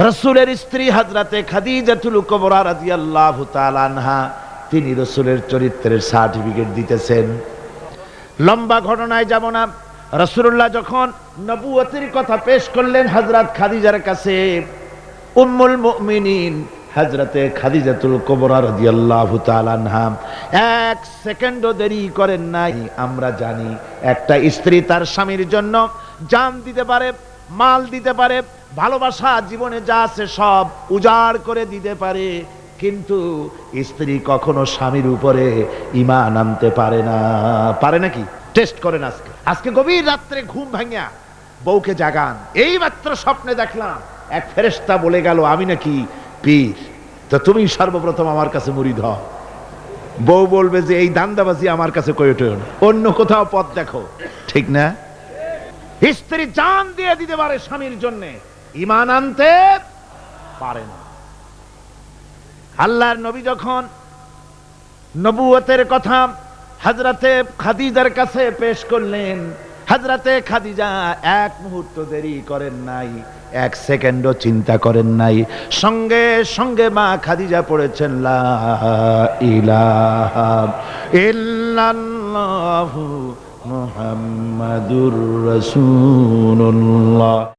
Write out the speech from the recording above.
রসুলের স্ত্রী হাজরাতে খাদিজাতুল কবরা রাদিয়াল্লাহু তাআলা আনহা, তিনি রসুলের চরিত্রের সার্টিফিকেট দিতেছেন। লম্বা ঘটনায় যাব না। রসুল্লাহ যখন নবুয়তির কথা পেশ করলেন হাজরাত খাদিজার কাছে, উম্মুল মুমিনিন হজরতে খাদিজাতুল কোবরা রাদিয়াল্লাহু তাআলা আনহা, এক সেকেন্ডও দেরি করেন নাই। আমরা জানি একটা স্ত্রী তার স্বামীর জন্য জান দিতে পারে, মাল দিতে পারে, ভালোবাসা, জীবনে যা আছে সব উজাড় করে দিতে পারে, কিন্তু স্ত্রী কখনো স্বামীর উপরে ইমান আনতে পারে না। পারে নাকি? টেস্ট করেন আজকে। আজকে গভীর রাত্রে ঘুম ভাঙিয়া বউকে জাগান। এই মাত্র স্বপ্নে দেখলাম, এক ফেরেশতা বলে গেল, আমি নাকি পীর। তো তুমি সর্বপ্রথম আমার কাছে মুড়িদ হও। বউ বলবে যে এই দান্দাবাজি আমার কাছে অন্য কোথাও পথ দেখো। ঠিক না? স্ত্রী জান দিয়ে দিতে পারে স্বামীর জন্য। ইমান আনতে পারে না। আল্লাহর নবী যখন নবুয়তের কথা হাজরাতে খাদিজার কাছে পেশ করলেন হাজরাতে খাদিজা এক মুহূর্ত দেরি করেন নাই, এক সেকেন্ডও চিন্তা করেন নাই। সঙ্গে সঙ্গে মা খাদিজা পড়েছেন, লা ইলাহা ইল্লাল্লাহু